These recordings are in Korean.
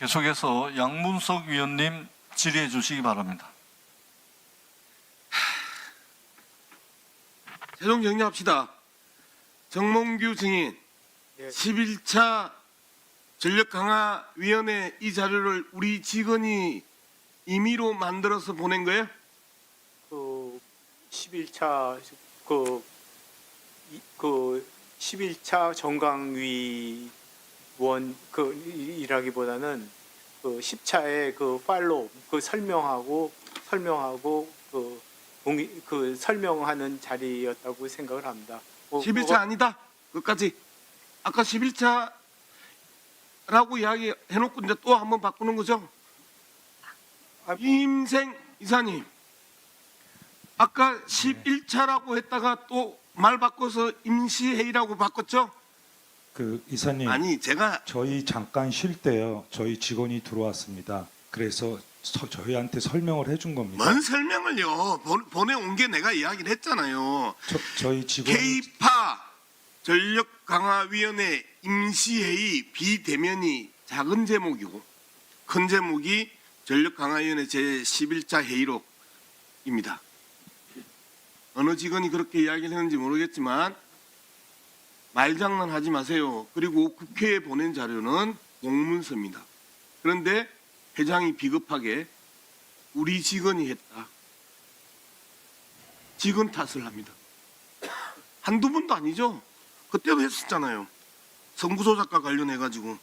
계속해서 양문석 위원님 질의해 주시기 바랍니다. 최종 정리합시다. 정몽규 증인 예. 11차 전력 강화 위원회 이 자료를 우리 직원이 임의로 만들어서 보낸 거예요? 그 11차 그, 이- 그 11차 정강위 원 그 일하기보다는 그 10차의 그 팔로 그 설명하고 설명하고 그 동의 그 설명하는 자리였다고 생각을 합니다. 뭐, 11차 뭐가- 아니다. 끝까지. 아까 11차라고 이야기 해놓고 이제 또 한번 바꾸는 거죠? 아, 임생 이사님. 아까 11차라고 했다가 또 말 바꿔서 임시회의라고 바꿨죠? 그 이사님 아니 제가 저희 잠깐 쉴 때요 저희 직원이 들어왔습니다. 그래서 서- 저희한테 설명을 해준 겁니다. 뭔 설명을요 보- 보내온 게 내가 이야기를 했잖아요. 저, 저희 직원 K파 전력 강화 위원회 임시회의 비대면이 작은 제목이고 큰 제목이 전력 강화 위원회 제 11차 회의록입니다. 어느 직원이 그렇게 이야기를 했는지 모르겠지만 말장난 하지 마세요. 그리고 국회에 보낸 자료는 공문서입니다. 그런데 회장이 비겁하게 우리 직원이 했다. 직원 탓을 합니다. 한두 번도 아니죠. 그때도 했었잖아요. 작가 관련해가지고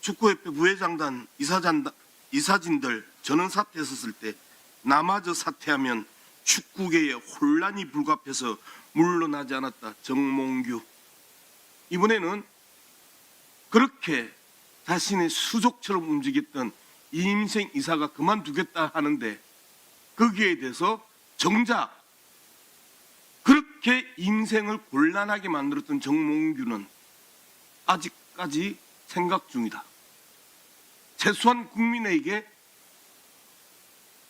축구협회 부회장단 이사잔 이사진들 전원 사퇴했었을 때 나마저 사퇴하면 축구계에 혼란이 불가피해서 물러나지 않았다. 정몽규 이번에는 그렇게 자신의 수족처럼 움직였던 이임생 이사가 그만두겠다 하는데 거기에 대해서 정작 그렇게 인생을 곤란하게 만들었던 정몽규는 아직까지 생각 중이다. 최소한 국민에게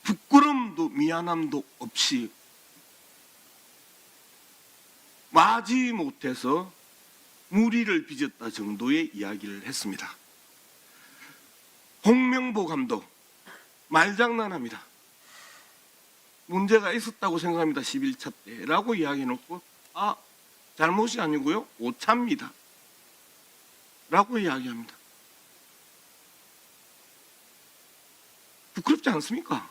부끄럼도 미안함도 없이 마지 못해서 무리를 빚었다 정도의 이야기를 했습니다. 홍명보 감독 말장난합니다. 문제가 있었다고 생각합니다. 11차 때라고 이야기해놓고 아 잘못이 아니고요 오차입니다. 라고 이야기합니다. 부끄럽지 않습니까?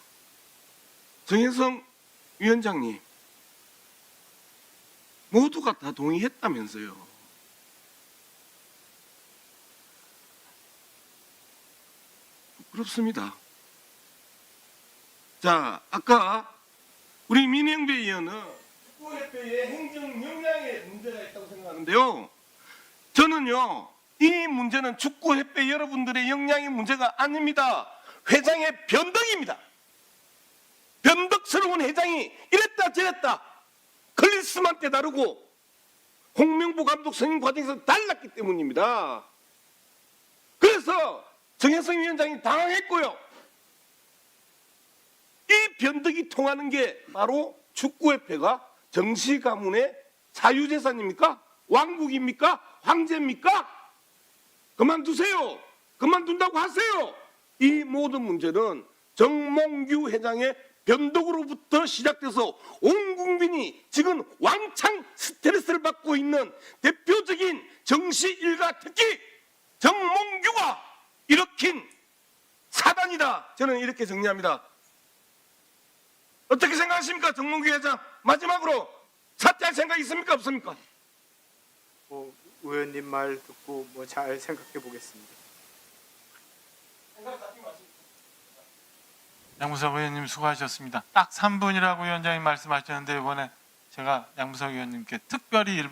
정혜성 위원장님 모두가 다 동의했다면서요. 부끄럽습니다. 자, 아까 우리 민영배 의원은 축구협회의 행정 역량에 문제가 있다고 생각하는데요. 저는요, 이 문제는 축구협회 여러분들의 역량의 문제가 아닙니다. 회장의 변덕입니다. 변덕스러운 회장이 이랬다 저랬다 클리스만 때 다르고 홍명보 감독 선임 과정에서 달랐기 때문입니다. 그래서 정혜성 위원장이 당황했고요. 이 변덕이 통하는 게 바로 축구협회가 정시 가문의 자유재산입니까? 왕국입니까? 황제입니까? 그만두세요. 그만둔다고 하세요. 이 모든 문제는 정몽규 회장의 변덕으로부터 시작돼서 온 국민이 지금 왕창 스트레스를 받고 있는 대표적인 정시 일가 특히 정몽규가 일으킨 사단이다. 저는 이렇게 정리합니다. 어떻게 생각하십니까? 정몽규 회장 마지막으로 사퇴할 생각 있습니까? 없습니까? 뭐 의원님 말 듣고 뭐 잘 생각해 보겠습니다. 양무석 의원님 수고하셨습니다. 딱 3분이라고 위원장님 말씀하셨는데 이번에 제가 양무석 의원님께 특별히 1분